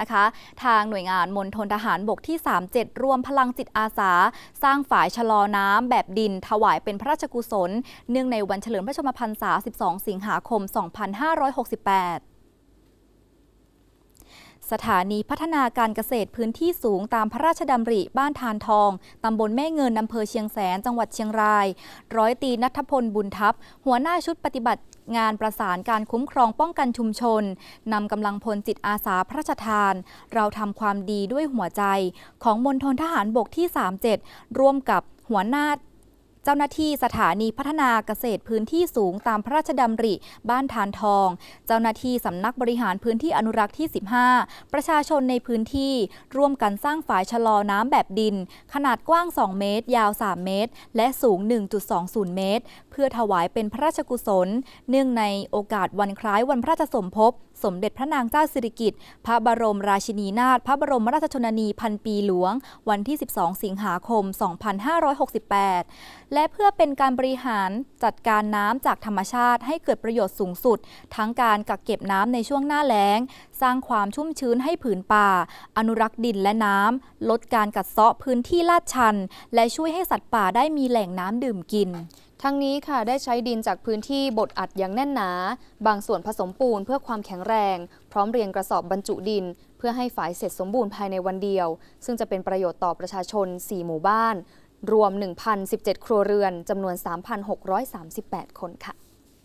นะคะทางหน่วยงานมณฑลทหารบกที่ 37 รวมพลังจิตอาสา สร้างฝายชะลอน้ำแบบดิน ถวายเป็นพระราชกุศล เนื่องในวันเฉลิมพระชนมพรรษา 12 สิงหาคม 2568 สถานีพัฒนาการเกษตรพื้นที่สูงตามพระราชดำริบ้านทานทอง ตำบลแม่เงินอำเภอเชียงแสน จังหวัดเชียงราย ร้อยตีนัทพลบุญทัพ หัวหน้าชุดปฏิบัติงานประสานการคุ้มครองป้องกันชุมชน นำกำลังพลจิตอาสาพระราชทาน เราทำความดีด้วยหัวใจ ของมณฑลทหารบกที่ 37 ร่วมกับหัวหน้า เจ้าหน้าที่สถานีพัฒนาเกษตรพื้นที่สูงตามพระราชดำริ บ้านทานทอง เจ้าหน้าที่สำนักบริหารพื้นที่อนุรักษ์ที่ 15 ประชาชนในพื้นที่ ร่วมกันสร้างฝายชะลอน้ำแบบดิน ขนาดกว้าง 2 เมตร ยาว 3 เมตร และสูง 1.20 เมตร เพื่อถวายเป็นพระราชกุศล เนื่องในโอกาสวันคล้ายวันพระราชสมภพสมเด็จพระนางเจ้าสิริกิติ์พระบรมราชินีนาถพระบรมราชชนนีพันปีหลวง วันที่ 12 สิงหาคม 2568และเพื่อเป็นการบริหารจัดการน้ำจากธรรมชาติให้เกิดประโยชน์สูงสุด ทั้งการกักเก็บน้ำในช่วงหน้าแล้ง สร้างความชุ่มชื้นให้ผืนป่า อนุรักษ์ดินและน้ำลดการกัดเซาะพื้นที่ลาดชัน และช่วยให้สัตว์ป่าได้มีแหล่งน้ำดื่มกินทั้งนี้ค่ะได้ใช้ดินจากพื้นที่บดอัดอย่างแน่นหนา บางส่วนผสมปูนเพื่อความแข็งแรง พร้อมเรียงกระสอบบรรจุดิน เพื่อให้ฝายเสร็จสมบูรณ์ภายในวันเดียว ซึ่งจะเป็นประโยชน์ต่อประชาชน 4 หมู่บ้าน รวม 1,017 ครัวเรือนจำนวน 3,638 คนค่ะ